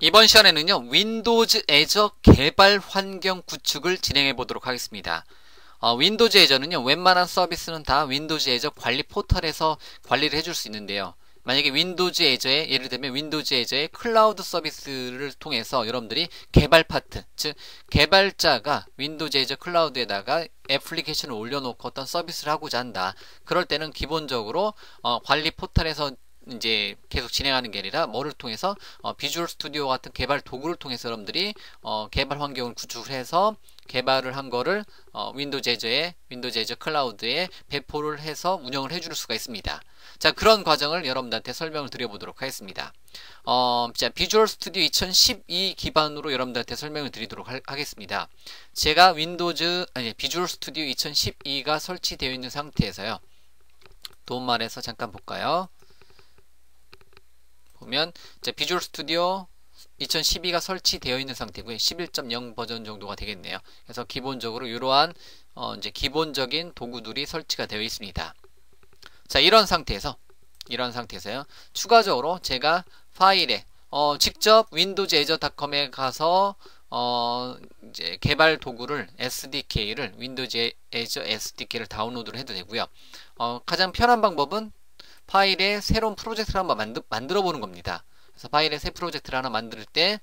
이번 시간에는요, 윈도우즈 애저 개발 환경 구축을 진행해 보도록 하겠습니다. 어, 윈도우즈 애저는요, 웬만한 서비스는 다 윈도우즈 애저 관리 포털에서 관리를 해줄 수 있는데요. 만약에 윈도우즈 애저에 예를 들면 윈도우즈 애저의 클라우드 서비스를 통해서 여러분들이 개발 파트 즉 개발자가 윈도우즈 애저 클라우드에다가 애플리케이션을 올려놓고 어떤 서비스를 하고자 한다 그럴 때는 기본적으로 어, 관리 포털에서 이제 계속 진행하는 게 아니라 뭐를 통해서 어, 비주얼 스튜디오 같은 개발 도구를 통해서 여러분들이 어, 개발 환경을 구축을 해서 개발을 한 거를 어, 윈도우즈 애저에 윈도우즈 애저 클라우드에 배포를 해서 운영을 해줄 수가 있습니다. 자 그런 과정을 여러분들한테 설명을 드려보도록 하겠습니다. 어, 자 비주얼 스튜디오 2012 기반으로 여러분들한테 설명을 드리도록 하, 겠습니다 제가 윈도우즈 아니 비주얼 스튜디오 2012가 설치되어 있는 상태에서요. 도움말에서 잠깐 볼까요? 보면 이제 비주얼 스튜디오 2012가 설치되어 있는 상태고요. 11.0 버전 정도가 되겠네요. 그래서 기본적으로 이러한 어 이제 기본적인 도구들이 설치가 되어 있습니다. 자, 이런 상태에서 이런 상태에서요. 추가적으로 제가 파일에 어 직접 윈도우즈 애저닷컴에 가서 어 이제 개발 도구를 SDK를 윈도우즈 애저 SDK를 다운로드를 해도 되고요. 어 가장 편한 방법은 파일에 새로운 프로젝트를 한번 만들, 만들어 보는 겁니다. 그래서 파일에 새 프로젝트를 하나 만들 때,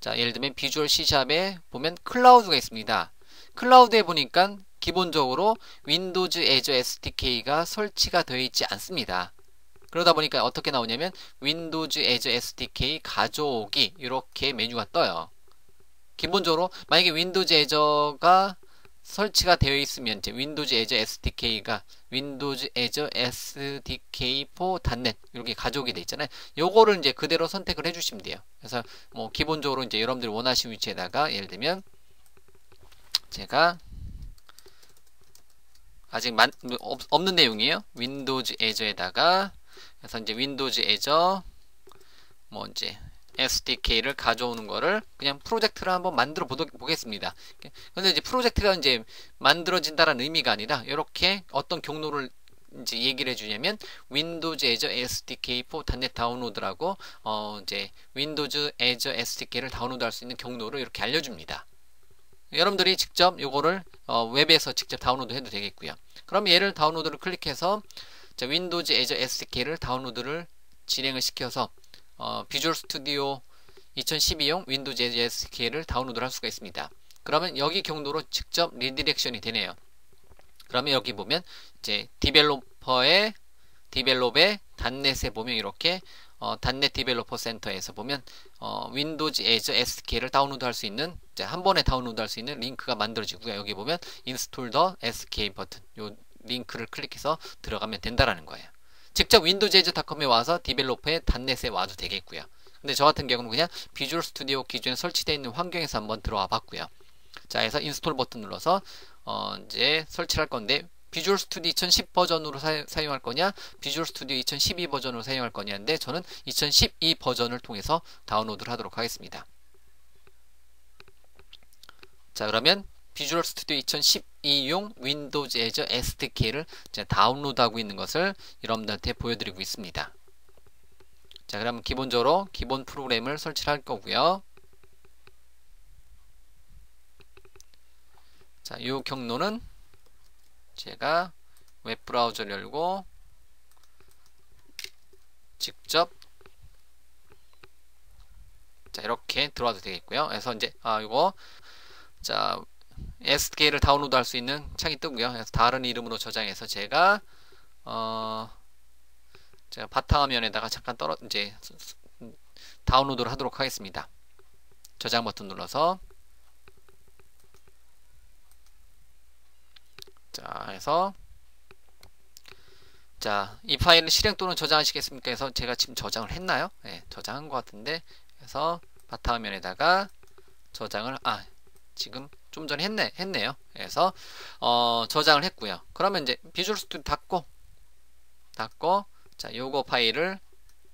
자, 예를 들면 비주얼 C샵에 보면 클라우드가 있습니다. 클라우드에 보니까 기본적으로 윈도우즈 애저 SDK가 설치가 되어 있지 않습니다. 그러다 보니까 어떻게 나오냐면 윈도우즈 애저 SDK 가져오기 이렇게 메뉴가 떠요. 기본적으로 만약에 윈도우즈 애저가 설치가 되어 있으면 이제 윈도우즈 애저 SDK가 윈도우즈 애저 SDK4.net 이렇게 가져오게 돼 있잖아요. 요거를 이제 그대로 선택을 해주시면 돼요. 그래서 뭐 기본적으로 이제 여러분들이 원하시는 위치에다가 예를 들면 제가 아직 만, 없, 없는 내용이에요. 윈도우즈 애저에다가 그래서 이제 윈도우즈 애저 뭐 이제 SDK를 가져오는 거를 그냥 프로젝트를 한번 만들어 보겠습니다. 근데 이제 프로젝트가 이제 만들어진다는 의미가 아니라 이렇게 어떤 경로를 이제 얘기를 해주냐면 윈도우즈 애저 SDK4 단넷 다운로드라고 어 이제 윈도우즈 애저 SDK를 다운로드할 수 있는 경로를 이렇게 알려줍니다. 여러분들이 직접 이거를 어 웹에서 직접 다운로드 해도 되겠고요. 그럼 얘를 다운로드를 클릭해서 윈도우즈 애저 SDK를 다운로드를 진행을 시켜서 어, 비주얼 스튜디오 2012용 윈도우즈 SDK를 다운로드할 수가 있습니다. 그러면 여기 경로로 직접 리디렉션이 되네요. 그러면 여기 보면 이제 디벨로퍼의 디벨롭의 단넷에 보면 이렇게 어, 단넷 디벨로퍼 센터에서 보면 어, 윈도우즈 에저 SDK를 다운로드할 수 있는 한 번에 다운로드할 수 있는 링크가 만들어지고요. 여기 보면 인스톨 더 SDK 버튼 요 링크를 클릭해서 들어가면 된다라는 거예요. 직접 윈도우즈 에즈닷컴에 와서 디벨로퍼의 단넷에 와도 되겠고요. 근데 저 같은 경우는 그냥 비주얼 스튜디오 기존에 설치되어 있는 환경에서 한번 들어와 봤고요. 자, 해서 인스톨 버튼 눌러서 어, 이제 설치를 할 건데 비주얼 스튜디오 2010 버전으로 사, 용할 거냐 비주얼 스튜디오 2012 버전으로 사용할 거냐인데 저는 2012 버전을 통해서 다운로드를 하도록 하겠습니다. 자 그러면 비주얼 스튜디오 2012용 윈도우즈 애저 SDK를 다운로드하고 있는 것을 여러분들한테 보여드리고 있습니다. 자, 그러면 기본적으로 기본 프로그램을 설치할 거고요. 자, 이 경로는 제가 웹브라우저를 열고 직접 자 이렇게 들어와도 되겠고요. 그래서 이제 아 이거 자 SK를 다운로드 할 수 있는 창이 뜨고요. 그래서 다른 이름으로 저장해서 제가 어 제가 바탕화면에다가 잠깐 떨어 이제 다운로드를 하도록 하겠습니다. 저장 버튼 눌러서 자 해서 자 이 파일을 실행 또는 저장하시겠습니까? 해서 제가 지금 저장을 했나요? 네, 저장한 것 같은데 그래서 바탕화면에다가 저장을 아 지금 좀 전에 했네, 했네요. 그래서 어, 저장을 했고요. 그러면 이제 비주얼 스튜디오 닫고 닫고 자 요거 파일을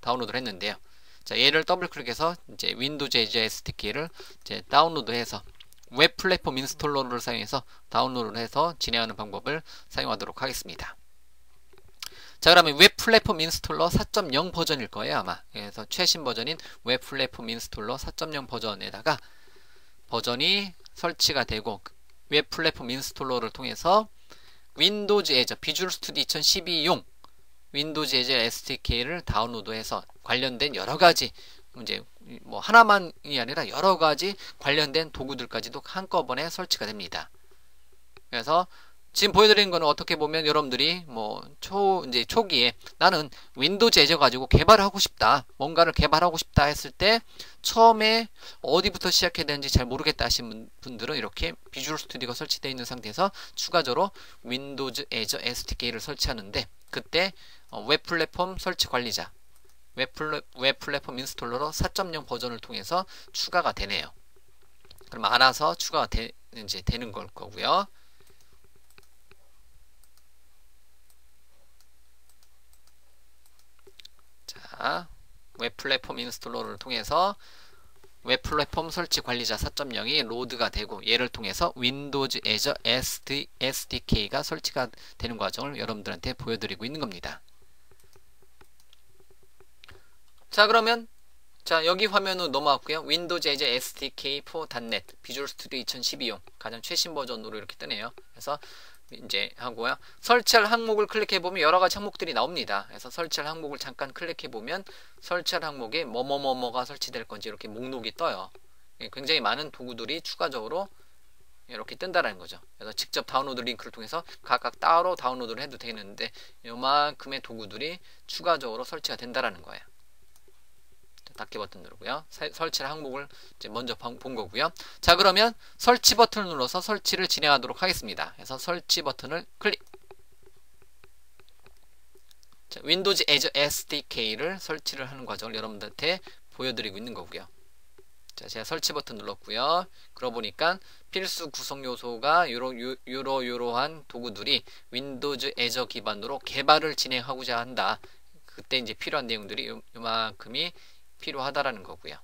다운로드를 했는데요. 자 얘를 더블 클릭해서 이제 윈도우 제이 SDK를 이제 다운로드해서 웹 플랫폼 인스톨러를 사용해서 다운로드를 해서 진행하는 방법을 사용하도록 하겠습니다. 자 그러면 웹 플랫폼 인스톨러 4.0 버전일 거예요 아마 그래서 최신 버전인 웹 플랫폼 인스톨러 4.0 버전에다가 버전이 설치가 되고 웹 플랫폼 인스톨러를 통해서 윈도우즈 에저 비주얼 스튜디오 2012용 윈도우즈 에저 SDK를 다운로드해서 관련된 여러 가지 이제 뭐 하나만이 아니라 여러 가지 관련된 도구들까지도 한꺼번에 설치가 됩니다. 그래서 지금 보여드리는 거는 어떻게 보면 여러분들이 뭐 초 이제 초기에 나는 윈도우 제저 가지고 개발을 하고 싶다 뭔가를 개발하고 싶다 했을 때 처음에 어디부터 시작해야 되는지 잘 모르겠다 하신 분들은 이렇게 비주얼 스튜디오가 설치되어 있는 상태에서 추가적으로 윈도우즈 에저 SDK를 설치하는데 그때 어, 웹 플랫폼 설치 관리자 웹, 플랫, 웹 플랫폼 인스톨러로 4.0 버전을 통해서 추가가 되네요. 그럼 알아서 추가가 되, 이제 되는 걸 거고요. 웹 플랫폼 인스톨러를 통해서 웹 플랫폼 설치 관리자 4.0이 로드가 되고 얘를 통해서 윈도우즈 애저 SD, SDK가 설치가 되는 과정을 여러분들한테 보여드리고 있는 겁니다. 자 그러면 자 여기 화면으로 넘어왔고요. 윈도우즈 애저 SDK4.net 비주얼 스튜디오 2012용 가장 최신 버전으로 이렇게 뜨네요. 그래서 이제 하고요. 설치할 항목을 클릭해 보면 여러 가지 항목들이 나옵니다. 그래서 설치할 항목을 잠깐 클릭해 보면 설치할 항목에 뭐뭐뭐뭐가 설치될 건지 이렇게 목록이 떠요. 예, 굉장히 많은 도구들이 추가적으로 이렇게 뜬다는 거죠. 그래서 직접 다운로드 링크를 통해서 각각 따로 다운로드를 해도 되는데 요만큼의 도구들이 추가적으로 설치가 된다는 거예요. 닫기 버튼 누르고요. 설치할 항목을 이제 먼저 본 거고요. 자 그러면 설치 버튼을 눌러서 설치를 진행하도록 하겠습니다. 그래서 설치 버튼을 클릭. 자, 윈도우즈 에저 SDK를 설치를 하는 과정을 여러분들한테 보여드리고 있는 거고요. 자, 제가 설치 버튼 눌렀고요. 그러고 보니까 필수 구성 요소가 요러, 요러 요러한 도구들이 윈도우즈 에저 기반으로 개발을 진행하고자 한다. 그때 이제 필요한 내용들이 요, 요만큼이 필요하다라는 거고요.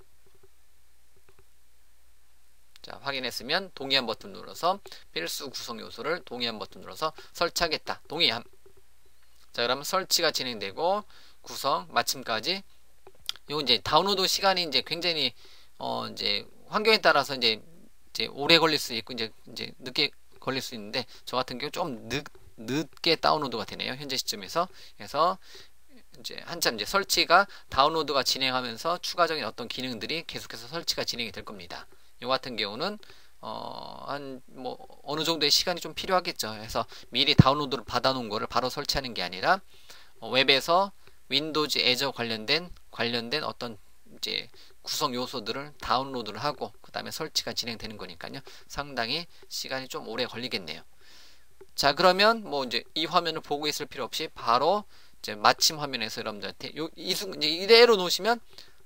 자, 확인했으면 동의한 버튼 눌러서 필수 구성 요소를 동의한 버튼 눌러서 설치하겠다. 동의함. 자, 그러면 설치가 진행되고 구성 마침까지 요 이제 다운로드 시간이 이제 굉장히 어 이제 환경에 따라서 이제 이제 오래 걸릴 수 있고 이제 이제 늦게 걸릴 수 있는데 저 같은 경우 좀 늦, 늦게 다운로드가 되네요. 현재 시점에서. 그래서 이제 한참 이제 설치가 다운로드가 진행하면서 추가적인 어떤 기능들이 계속해서 설치가 진행이 될 겁니다. 이 같은 경우는 어, 한, 뭐, 어느 정도의 시간이 좀 필요하겠죠. 그래서 미리 다운로드를 받아놓은 거를 바로 설치하는 게 아니라, 어, 웹에서 윈도우즈 애저 관련된, 관련된 어떤 이제 구성 요소들을 다운로드를 하고, 그 다음에 설치가 진행되는 거니까요. 상당히 시간이 좀 오래 걸리겠네요. 자, 그러면 뭐 이제 이 화면을 보고 있을 필요 없이 바로 이제 마침 화면에서 여러분들한테 요, 이 순, 이제 이대로 놓으시면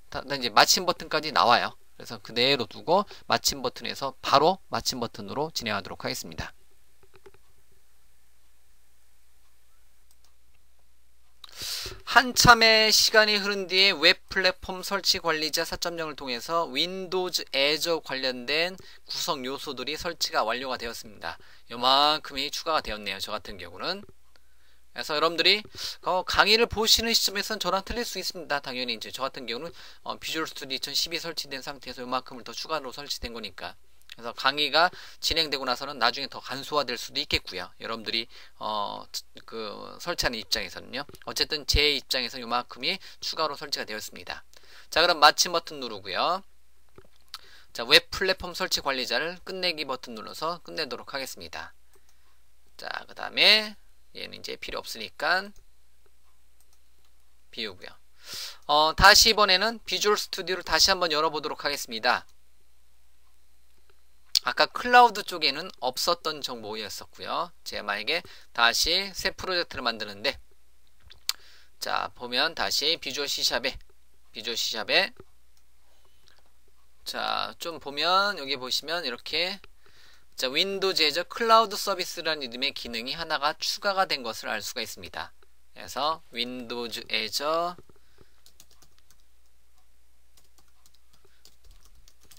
다, 다 이제 마침 버튼까지 나와요. 그래서 그대로 두고 마침 버튼에서 바로 마침 버튼으로 진행하도록 하겠습니다. 한참의 시간이 흐른 뒤에 웹 플랫폼 설치 관리자 4.0을 통해서 윈도우즈 애저 관련된 구성 요소들이 설치가 완료가 되었습니다. 요만큼이 추가가 되었네요. 저 같은 경우는 그래서 여러분들이 어, 강의를 보시는 시점에서는 저랑 틀릴 수 있습니다. 당연히 이제 저 같은 경우는 어, 비주얼 스튜디오 2012 설치된 상태에서 이만큼을 더 추가로 설치된 거니까. 그래서 강의가 진행되고 나서는 나중에 더 간소화될 수도 있겠고요. 여러분들이 어, 그 설치하는 입장에서는요. 어쨌든 제 입장에서 이만큼이 추가로 설치가 되었습니다. 자, 그럼 마침 버튼 누르고요. 자, 웹 플랫폼 설치 관리자를 끝내기 버튼 눌러서 끝내도록 하겠습니다. 자, 그 다음에 얘는 이제 필요 없으니까 비우고요. 어, 다시 이번에는 비주얼 스튜디오를 다시 한번 열어보도록 하겠습니다. 아까 클라우드 쪽에는 없었던 정보였었고요. 제가 만약에 다시 새 프로젝트를 만드는데 자 보면 다시 비주얼 C샵에 비주얼 C샵에 자 좀 보면 여기 보시면 이렇게 자, 윈도우즈에서 클라우드 서비스라는 이름의 기능이 하나가 추가가 된 것을 알 수가 있습니다. 그래서 윈도우즈 애저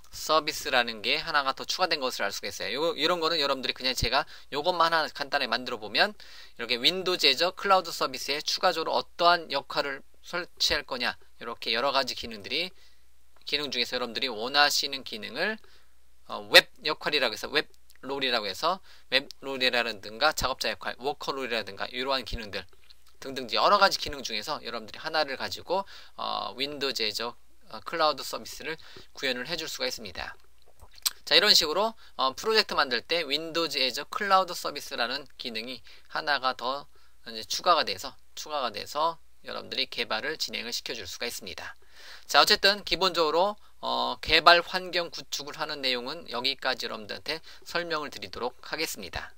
서비스라는 게 하나가 더 추가된 것을 알 수가 있어요. 요, 이런 거는 여러분들이 그냥 제가 요것만 하나 간단하게 만들어 보면 이렇게 윈도우즈 에저 클라우드 서비스에 추가적으로 어떠한 역할을 설치할 거냐 이렇게 여러 가지 기능들이 기능 중에서 여러분들이 원하시는 기능을 어, 웹 역할이라고 해서 웹 롤이라고 해서 웹 롤이라든가 작업자 역할, 워커 롤이라든가 이러한 기능들 등등 여러 가지 기능 중에서 여러분들이 하나를 가지고 어, 윈도우즈 에저 어, 클라우드 서비스를 구현을 해줄 수가 있습니다. 자 이런 식으로 어, 프로젝트 만들 때 윈도우즈 에저 클라우드 서비스라는 기능이 하나가 더 이제 추가가 돼서 추가가 돼서 여러분들이 개발을 진행을 시켜줄 수가 있습니다. 자 어쨌든 기본적으로 어, 개발 환경 구축을 하는 내용은 여기까지 여러분들한테 설명을 드리도록 하겠습니다.